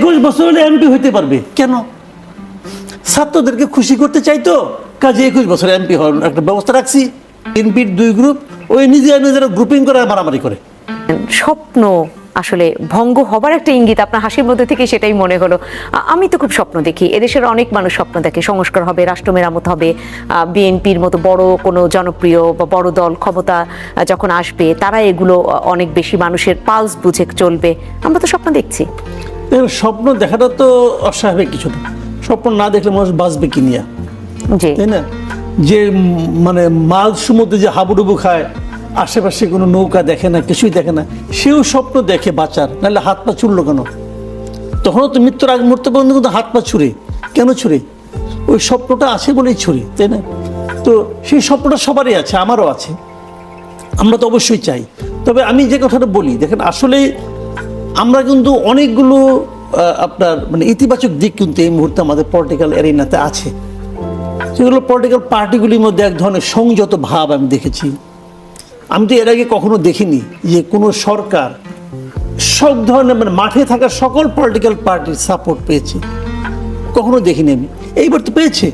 একুশ বছর হলে এমপি হইতে পারবে। কেন? ছাত্রদেরকে খুশি করতে চাইতো কাজে একুশ বছর এমপি হওয়ার একটা ব্যবস্থা রাখছি। এনপির দুই গ্রুপ ওই নিজেরা নিজেরা গ্রুপিং করে মারামারি করে। স্বপ্ন আসলে ভঙ্গ হবার একটা ইঙ্গিত আপনার হাসির মধ্যে থেকে সেটাই মনে হলো। আমি তো খুব স্বপ্ন দেখি। এদেশের অনেক মানুষ স্বপ্ন দেখে। সংস্কার হবে, রাষ্ট্র মেরামত হবে। বিএনপির মতো বড় কোনো জনপ্রিয় বা বড় দল ক্ষমতা যখন আসবে, তারা এগুলো অনেক বেশি মানুষের পালস বুঝে চলবে। আমরা তো স্বপ্ন দেখছি। দেখুন, স্বপ্ন দেখাটা তো অস্বাভাবিক কিছু না। স্বপ্ন না দেখলে মানুষ বাঁচবে কি নিয়ে? তাই না? যে মানে মাঝ সমুদ্রে যে হাবুডুবু খায় আশেপাশে কোনো নৌকা দেখে না কিছুই দেখে না সেও স্বপ্ন দেখে বাঁচার নাহলে হাত পা ছুড়লো কেন? তখনও তো মৃত্যুর আগ মুহূর্তে পর্যন্ত কিন্তু হাত পা ছুঁড়ে। কেন ছুঁড়ে? ওই স্বপ্নটা আছে বলেই ছুরি তাই না? তো সেই স্বপ্নটা সবারই আছে আমারও আছে। আমরা তো অবশ্যই চাই। তবে আমি যে কথাটা বলি দেখেন আসলে আমরা কিন্তু অনেকগুলো আপনার মানে ইতিবাচক দিক কিন্তু এই মুহূর্তে আমাদের পলিটিক্যাল এরিনাতে আছে। সেগুলো পলিটিক্যাল পার্টিগুলির মধ্যে এক ধরনের সংযত ভাব আমি দেখেছি। আমি তো এর আগে কখনো দেখিনি যে কোনো সরকার সব ধরনের মানে মাঠে থাকা সকল পলিটিক্যাল পার্টির সাপোর্ট পেয়েছে। কখনো দেখিনি আমি। এইবার তো পেয়েছে।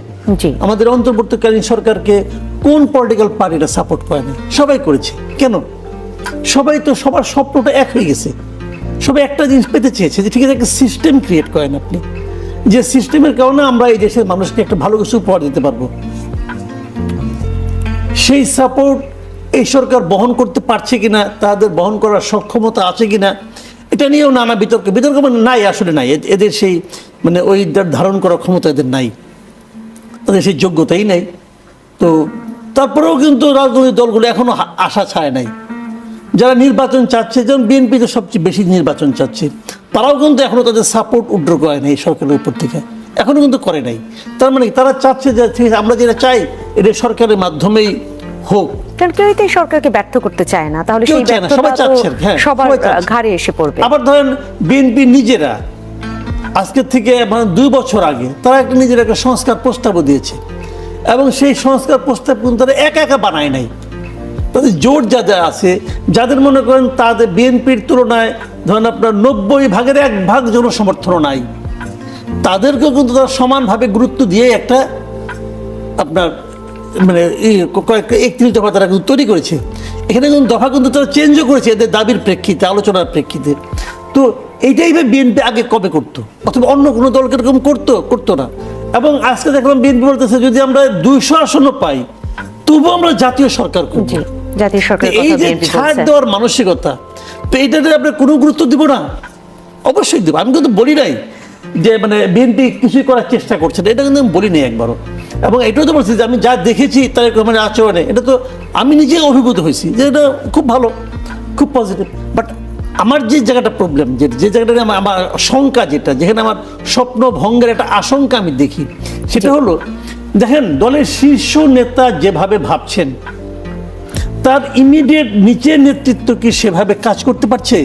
আমাদের অন্তর্বর্তীকালীন সরকারকে কোন পলিটিক্যাল পার্টিটা সাপোর্ট করে না? সবাই করেছে। কেন? সবাই তো সবার স্বপ্নটা এক হয়ে গেছে। সবাই একটা জিনিস পেতে চেয়েছে যে ঠিক আছে, একটা সিস্টেম ক্রিয়েট করেন আপনি। যে সিস্টেমের কারণে আমরা এই দেশের মানুষকে একটা ভালো কিছু উপহার দিতে পারব। সেই সাপোর্ট এই সরকার বহন করতে পারছে কিনা, তাদের বহন করার সক্ষমতা আছে কিনা, এটা নিয়েও নানা বিতর্ক। বিতর্ক মানে নাই, আসলে নাই। এদের সেই মানে ওই ধারণ করার ক্ষমতা এদের নাই। তাদের সেই যোগ্যতাই নাই। তো তারপরেও কিন্তু রাজনৈতিক দলগুলো এখনও আশা ছায় নাই। যারা নির্বাচন চাচ্ছে যেমন বিএনপি তো সবচেয়ে বেশি নির্বাচন চাচ্ছে তারাও কিন্তু এখনও তাদের সাপোর্ট উড্র করে নাই সরকারের উপর থেকে। এখনও কিন্তু করে নাই। তার মানে তারা চাচ্ছে যে ঠিক আমরা যেটা চাই এটা সরকারের মাধ্যমেই হোক। কারণ কেউই তো সরকারকে ব্যর্থ করতে চায় না। তাহলে সেই সবাই চাচ্ছে, হ্যাঁ, সবার চাচ্ছে। ঘাড়ে এসে পড়বে। আবার ধরেন বিএনপি নিজেরা আজকে থেকে মানে দুই বছর আগে তারা একটা নিজের একটা সংস্কার প্রস্তাবও দিয়েছে। এবং সেই সংস্কার প্রস্তাব কিন্তু তারা একা একা বানায় নাই। তাদের জোর যাদের আছে, যাদের মনে করেন তাদের বিএনপির তুলনায় ধরেন আপনার নব্বই ভাগের এক ভাগ জনসমর্থন নাই। তাদেরকেও কিন্তু তারা সমানভাবে গুরুত্ব দিয়ে একটা আপনার মানে কয়েকটা একত্রিশ দফা তারা কিন্তু তৈরি করেছে। এখানে কিন্তু দফা কিন্তু তারা চেঞ্জও করেছে এদের দাবির প্রেক্ষিতে, আলোচনার প্রেক্ষিতে। তো এইটাই বিএনপি আগে কবে করতো? অথবা অন্য কোনো দলকে এরকম করতো? করতো না। এবং আজকে দেখলাম বিএনপি বলতেছে, যদি আমরা দুইশো আসনও পাই, তবুও আমরা জাতীয় সরকার করব। জি। জাতীয় তো সরকারের এই যে ছাড় দেওয়ার মানসিকতা তো এইটাতে আমরা কোনো গুরুত্ব দিব না? অবশ্যই দেবো। আমি কিন্তু বলি নাই যে মানে বিএনপি কিছুই করার চেষ্টা করছে না। এটা কিন্তু আমি বলি নাই একবারও। এবং এটাও তো বলছি যে আমি যা দেখেছি তার মানে আচরণে এটা তো আমি নিজে অভিভূত হয়েছি যে এটা খুব ভালো খুব পজিটিভ বাট আমার যে জায়গাটা প্রবলেম যে যে জায়গাটা আমার আমার শঙ্কা যেটা যেখানে আমার স্বপ্ন ভঙ্গের একটা আশঙ্কা আমি দেখি সেটা হলো দেখেন দলের শীর্ষ নেতা যেভাবে ভাবছেন তার ইমিডিয়েট নিচের নেতৃত্ব কি সেভাবে কাজ করতে পারছে?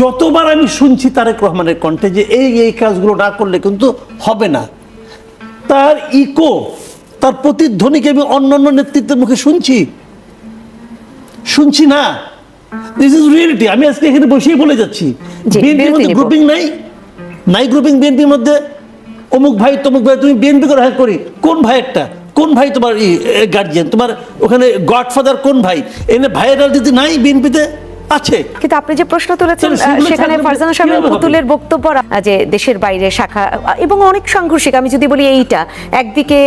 যতবার আমি শুনছি তারেক রহমানের কণ্ঠে যে এই এই কাজগুলো না করলে কিন্তু হবে না। তার ইকো তার প্রতিধ্বনিকে আমি অন্যান্য নেতৃত্বের মুখে শুনছি। শুনছি না। দিস ইজ রিয়েলিটি আমি আজকে এখানে বসেই বলে যাচ্ছি। বিএনপির মধ্যে গ্রুপিং নাই। নাই গ্রুপিং বিএনপির মধ্যে অমুক ভাই তমুক ভাই তুমি বিএনপি করে হ্যাঁ করি। কোন ভাইয়েরটা? কোন ভাই তোমার গার্জিয়ান তোমার ওখানে গডফাদার কোন ভাই? এনে ভাইয়ের যদি নাই বিএনপিতে? আছে। কিন্তু আপনি যে প্রশ্ন তুলেছেন সেখানে ফারজানা শামীম পুতুলের বক্তব্য যে দেশের বাইরে শাখা এবং অনেক সাংঘর্ষিক আমি যদি বলি এইটা একদিকে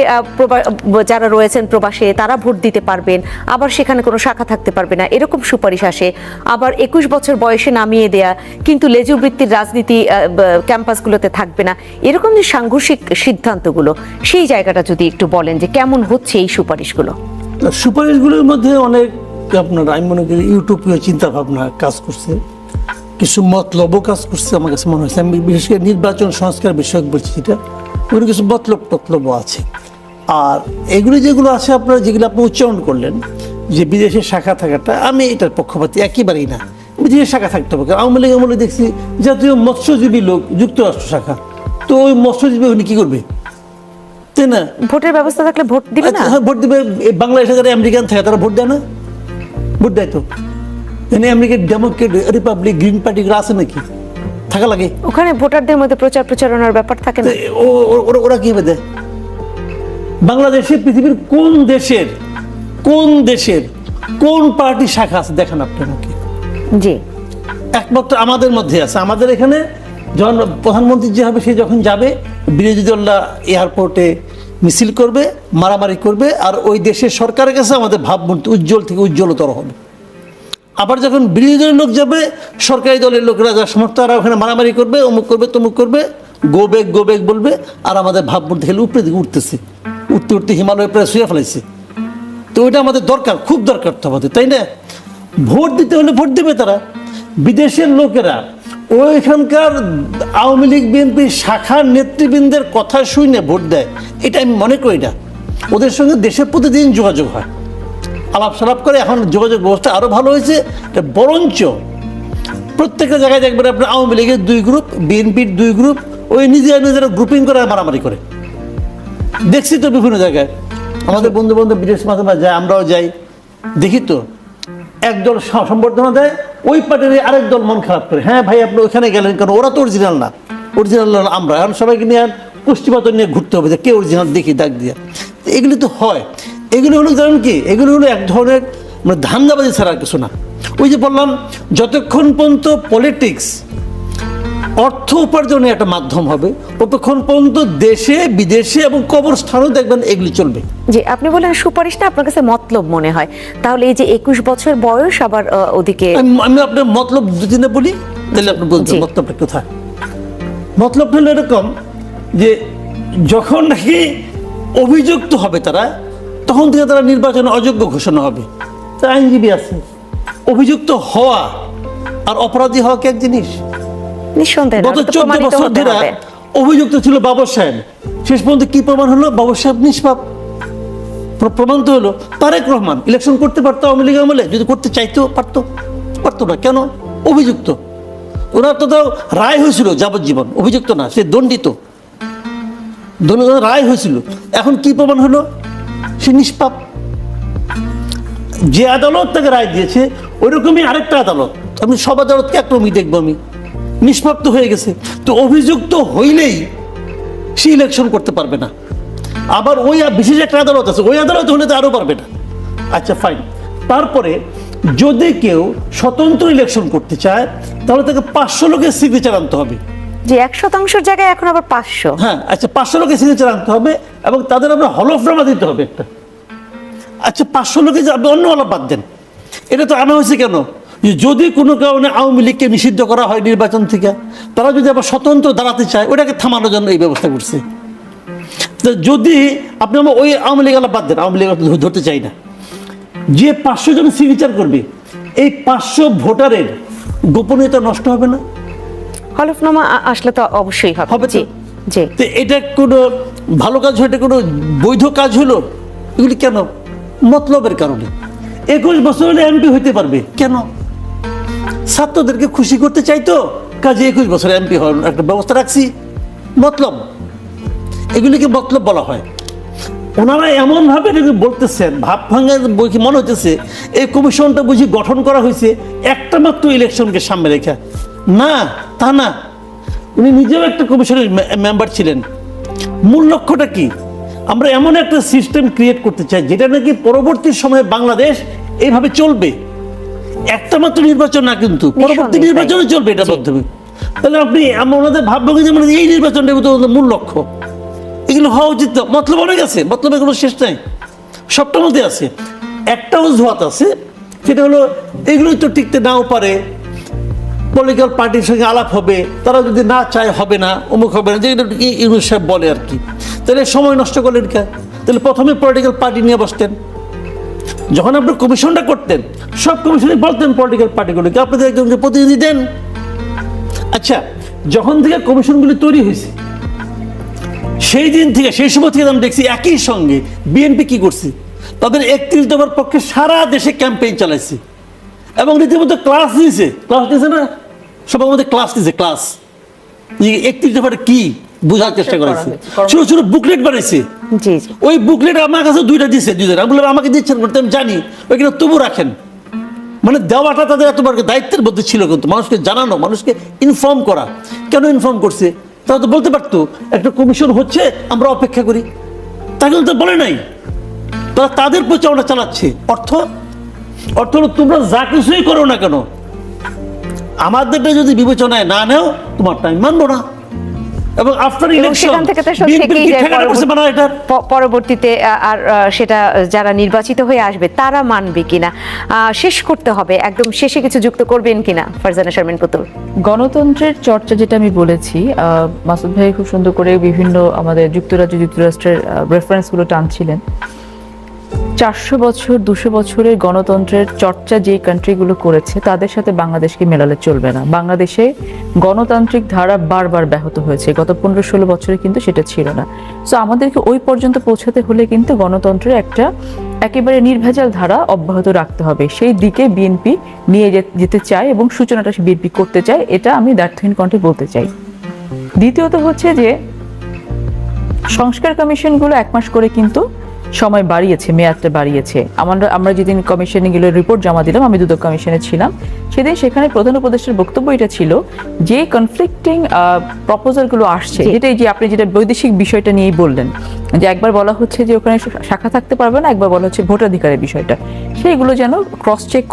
যারা রয়েছেন প্রবাসে তারা ভোট দিতে পারবেন আবার সেখানে কোনো শাখা থাকতে পারবে না এরকম সুপারিশ আসে। আবার একুশ বছর বয়সে নামিয়ে দেয়া কিন্তু লেজু বৃত্তির রাজনীতি ক্যাম্পাসগুলোতে থাকবে না এরকম যে সাংঘর্ষিক সিদ্ধান্তগুলো সেই জায়গাটা যদি একটু বলেন যে কেমন হচ্ছে এই সুপারিশগুলো? সুপারিশগুলোর মধ্যে অনেক আপনার আমি মনে করি ইউটোপীয় চিন্তা ভাবনা কাজ করছে। কিছু মতলবও কাজ করছে আমার কাছে মনে হচ্ছে। আমি বিশেষ করে নির্বাচন সংস্কার বিষয়ক বলছি যেটা ওখানে কিছু মতলব টতলবও আছে। আর এগুলি যেগুলো আছে আপনারা যেগুলো আপনি উচ্চারণ করলেন যে বিদেশে শাখা থাকাটা আমি এটার পক্ষপাতি একেবারেই না। বিদেশে শাখা থাকতে হবে আওয়ামী লীগ আমলে দেখছি জাতীয় মৎস্যজীবী লোক যুক্তরাষ্ট্র শাখা। তো ওই মৎস্যজীবী উনি কী করবে? তাই না? ভোটের ব্যবস্থা থাকলে ভোট দিবে না? আচ্ছা, হ্যাঁ, ভোট দিবে। এই বাংলাদেশে যারা আমেরিকান থাকে তারা ভোট দেয় না? ভোট দেয় তো। এখানে আমেরিকার ডেমোক্রেট রিপাবলিক গ্রিন পার্টি আছে নাকি? থাকা লাগে। ওখানে ভোটারদের মধ্যে প্রচার প্রচারণার ব্যাপার থাকে না। ও- ও- ওরা- কীভাবে দেয় বাংলাদেশে পৃথিবীর কোন দেশের কোন দেশের কোন পার্টি শাখা আছে দেখেন আপনি আমাকে জি। একমাত্র আমাদের মধ্যে আছে। আমাদের এখানে যখন প্রধানমন্ত্রী যে হবে সে যখন যাবে বিরোধী দলরা এয়ারপোর্টে মিছিল করবে, মারামারি করবে, আর ওই দেশের সরকারের কাছে আমাদের ভাবমূর্তি উজ্জ্বল থেকে উজ্জ্বলতর হবে। আবার যখন বিরোধী দলের লোক যাবে, সরকারি দলের লোকেরা যা সমর্থ, তারা ওখানে মারামারি করবে, অমুক করবে, তমুক করবে গোবেগ গোবেগ বলবে, আর আমাদের ভাবমূর্তি খেলে উপরে দিকে উঠতেছে। উঠতে উঠতে হিমালয় প্রায় শুয়ে ফেলাইছে। তো ওইটা আমাদের দরকার, খুব দরকার তো আমাদের তাই না? ভোট দিতে হলে ভোট দেবে তারা। বিদেশের লোকেরা ওইখানকার আওয়ামী লীগ, বিএনপি শাখার নেতৃবৃন্দের কথা শুনে ভোট দেয়, এটা আমি মনে করি না। ওদের সঙ্গে দেশের প্রতিদিন যোগাযোগ হয়। আলাপ সালাপ করে এখন যোগাযোগ ব্যবস্থা আরও ভালো হয়েছে বরঞ্চ প্রত্যেকটা জায়গায় দেখবেন আপনার আওয়ামী লীগের দুই গ্রুপ বিএনপির দুই গ্রুপ ওই নিজেরা নিজেরা গ্রুপিং করে মারামারি করে। দেখছি তো বিভিন্ন জায়গায়। আমাদের বন্ধু বান্ধব বিদেশ মাঝে যায়, আমরাও যাই। দেখি তো, একদল সম্বর্ধনা দেয় ওই পার্টির আরেক দল মন খারাপ করে। হ্যাঁ ভাই, আপনি ওখানে গেলেন কারণ ওরা তো অরিজিনাল না। অরিজিনাল আমরা। এখন সবাইকে নিয়ে পুষ্টিপাত নিয়ে ঘুরতে হবে যে কে অরিজিনাল দেখি, ডাক দিয়ে। এগুলি তো হয়। এগুলি হলো, জানেন কি? এগুলি হলো এক ধরনের মানে ধান্দাবাজি ছাড়া কিছু না। ওই যে বললাম, যতক্ষণ পর্যন্ত পলিটিক্স অর্থ উপার্জনের একটা মাধ্যম হবে। ততক্ষণ পর্যন্ত দেশে বিদেশে এবং কবরস্থানও দেখবেন এগুলি চলবে। জি আপনি বলেন সুপারিশটা আপনার কাছে মতলব মনে হয়। তাহলে এই যে একুশ বছর বয়স আবার ওদিকে আমি আপনার মতলব দুদিনে বলি তাহলে আপনি বলছেন। মতলবটা কোথায়? মতলব হলো এরকম যে যখন নাকি অভিযুক্ত হবে তারা তখন থেকে তারা নির্বাচনে অযোগ্য ঘোষণা হবে। তা আইনজীবী আছে। অভিযুক্ত হওয়া আর অপরাধী হওয়া কি এক জিনিস? নিঃসন্দেহে গত চোদ্দ বছর ধরে অভিযুক্ত ছিল বাবর সাহেব। শেষ পর্যন্ত কি প্রমাণ হলো? বাবর সাহেব নিষ্পাপ। প্রমাণ তো হলো তারেক রহমান। ইলেকশন করতে পারতো আওয়ামী লীগ আমলে? যদি করতে চাইতেও পারতো। পারতো না। কেন? অভিযুক্ত। ওনার তো তাও রায় হয়েছিল যাবজ্জীবন। অভিযুক্ত না সে দণ্ডিত। দণ্ডিত রায় হয়েছিল। এখন কি প্রমাণ হলো? সে নিষ্পাপ। যে আদালত তাকে রায় দিয়েছে ওইরকমই আরেকটা আদালত। আমি সব আদালতকে একরকমই দেখব আমি। নিষ্পাপ্ত হয়ে গেছে। তো অভিযুক্ত হইলেই সে ইলেকশন করতে পারবে না। আবার ওই বিশেষ একটা আদালত আছে ওই আদালত হলে তো আরও পারবে না। আচ্ছা ফাইন তারপরে যদি কেউ স্বতন্ত্র ইলেকশন করতে চায় তাহলে তাকে পাঁচশো লোকের সিগনেচার আনতে হবে। যে এক শতাংশের জায়গায় এখন আবার পাঁচশো। হ্যাঁ আচ্ছা পাঁচশো লোকের সিগনেচার আনতে হবে এবং তাদের আমরা হলফনামা দিতে হবে একটা। আচ্ছা পাঁচশো লোকে অন্য আলাপ বাদ দেন। এটা তো আনা হয়েছে কেন? যে যদি কোনো কারণে আওয়ামী লীগকে নিষিদ্ধ করা হয় নির্বাচন থেকে তারা যদি আবার স্বতন্ত্র দাঁড়াতে চায় ওটাকে থামানোর জন্য এই ব্যবস্থা করছে। যদি আপনি আমার ওই আওয়ামী লীগ আলাপ বাদ দেন আওয়ামী লীগ ধরতে চাই না। যে পাঁচশো জন সিগনেচার করবে এই পাঁচশো ভোটারের গোপনীয়তা নষ্ট হবে না? হলফনামা আসলে তো অবশ্যই হবে। জি জি। তো এটা কোনো ভালো কাজ হলো এটা কোনো বৈধ কাজ হলো? এগুলি কেন? মতলবের কারণে। একুশ বছর হলে এমপি হইতে পারবে কেন? ছাত্রদেরকে খুশি করতে চাইতো কাজে একুশ বছর এমপি হওয়ার একটা ব্যবস্থা রাখছি। মতলব। এগুলিকে মতলব বলা হয়। ওনারা এমনভাবে বলতেছেন, ভাব ভাঙা বই কি মনে হচ্ছে এই কমিশনটা বুঝি গঠন করা হয়েছে একটা মাত্র ইলেকশনকে সামনে রেখে। না, তা না। উনি নিজেও একটা কমিশনের মেম্বার ছিলেন। মূল লক্ষ্যটা কি? আমরা এমন একটা সিস্টেম ক্রিয়েট করতে চাই, যেটা নাকি পরবর্তী সময়ে বাংলাদেশ এইভাবে চলবে। একটা মাত্র নির্বাচন না কিন্তু পরবর্তী নির্বাচনে চলবে এটার জি। মাধ্যমে তাহলে আপনি এমন ওনাদের ভাববেন যে মানে এই নির্বাচনটা তো ওদের মূল লক্ষ্য। এগুলো হওয়া উচিত না। মতলব অনেক আছে মতলবের কোনো শেষ নাই। সবটার মধ্যে আছে। একটা অজুহাত আছে সেটা হলো এগুলোই তো টিকতে নাও পারে। পলিটিক্যাল পার্টির সঙ্গে আলাপ হবে তারা যদি না চায় হবে না অমুক হবে না যেগুলো ইউনুস সাহেব বলে আর কি। তাহলে সময় নষ্ট করলেন কে? তাহলে প্রথমে পলিটিক্যাল পার্টি নিয়ে বসতেন। যখন আপনি কমিশনটা করতেন, সব কমিশনে বলতেন পলিটিক্যাল পার্টিগুলোকে আপনাদের একজনকে প্রতিনিধি দেন। আচ্ছা যখন থেকে কমিশনগুলি তৈরি হয়েছে, সেই দিন থেকে, সেই সময় থেকে আমি দেখছি একই সঙ্গে বিএনপি কি করছে? তাদের একত্রিশ দফার পক্ষে সারা দেশে ক্যাম্পেইন চালাইছে। এবং রীতিমতো ক্লাস দিয়েছে ক্লাস দিয়েছে না? সবার মধ্যে ক্লাস দিয়েছে ক্লাস একত্রিশ দফাটা কি বোঝার চেষ্টা করেছে? ছোট ছোট বুকলেট বানাইছে। ওই বুকলেট আমার কাছে দুইটা দিচ্ছে দুইজন। আমি বললাম আমাকে দিচ্ছেন বলতে আমি জানি ওইখানে তবু রাখেন। মানে দেওয়াটা তাদের এতবার দায়িত্বের মধ্যে ছিল কিন্তু মানুষকে জানানো মানুষকে ইনফর্ম করা। কেন ইনফর্ম করছে? তারা তো বলতে পারতো একটা কমিশন হচ্ছে আমরা অপেক্ষা করি। তা কিন্তু বলে নাই। তারা তাদের প্রচারণা চালাচ্ছে। অর্থ? অর্থ হলো তোমরা যা কিছুই করো না কেন আমাদেরটা যদি বিবেচনায় না নেও তোমারটা আমি মানবো না। এবং আফটার ইলেকশন থেকে তো পরবর্তীতে আর সেটা যারা নির্বাচিত হয়ে আসবে তারা মানবে কিনা? শেষ করতে হবে। একদম শেষে কিছু যুক্ত করবেন কিনা ফারজানা শারমিন পুতুল? গণতন্ত্রের চর্চা যেটা আমি বলেছি আহ, মাসুদ ভাই খুব সুন্দর করে বিভিন্ন আমাদের যুক্তরাজ্য যুক্তরাষ্ট্রের রেফারেন্সগুলো টানছিলেন। চারশো বছর, দুশো বছরের গণতন্ত্রের চর্চা যে কান্ট্রিগুলো করেছে, তাদের সাথে বাংলাদেশকে মেলালে চলবে না। বাংলাদেশে গণতান্ত্রিক ধারা বারবার ব্যাহত হয়েছে। গত পনেরো ষোলো বছরে কিন্তু সেটা ছিল না। সো আমাদেরকে ওই পর্যন্ত পৌঁছাতে হলে কিন্তু গণতন্ত্রের একটা একেবারে নির্ভেজাল ধারা অব্যাহত রাখতে হবে। সেই দিকে বিএনপি নিয়ে যেতে চায় এবং সূচনাটা বিএনপি করতে চায়, এটা আমি দ্ব্যর্থহীন কণ্ঠে বলতে চাই। দ্বিতীয়ত হচ্ছে যে, সংস্কার কমিশনগুলো এক মাস করে কিন্তু সময় বাড়িয়েছে মেয়াদটা বাড়িয়েছে। আমরা আমরা যেদিন কমিশনে গেলে রিপোর্ট জমা দিলাম আমি দুদক কমিশনে ছিলাম। সেদিন সেখানে প্রধান উপদেষ্টার বক্তব্য এটা ছিল যে কনফ্লিক্টিং প্রপোজালগুলো আসছে। যেটাই যে আপনি যেটা বৈদেশিক বিষয়টা নিয়েই বললেন যে একবার বলা হচ্ছে যে ওখানে শাখা থাকতে পারবে না একবার বলা হচ্ছে ভোটাধিকারের বিষয়টা। সেইগুলো যেন ক্রস চেক করে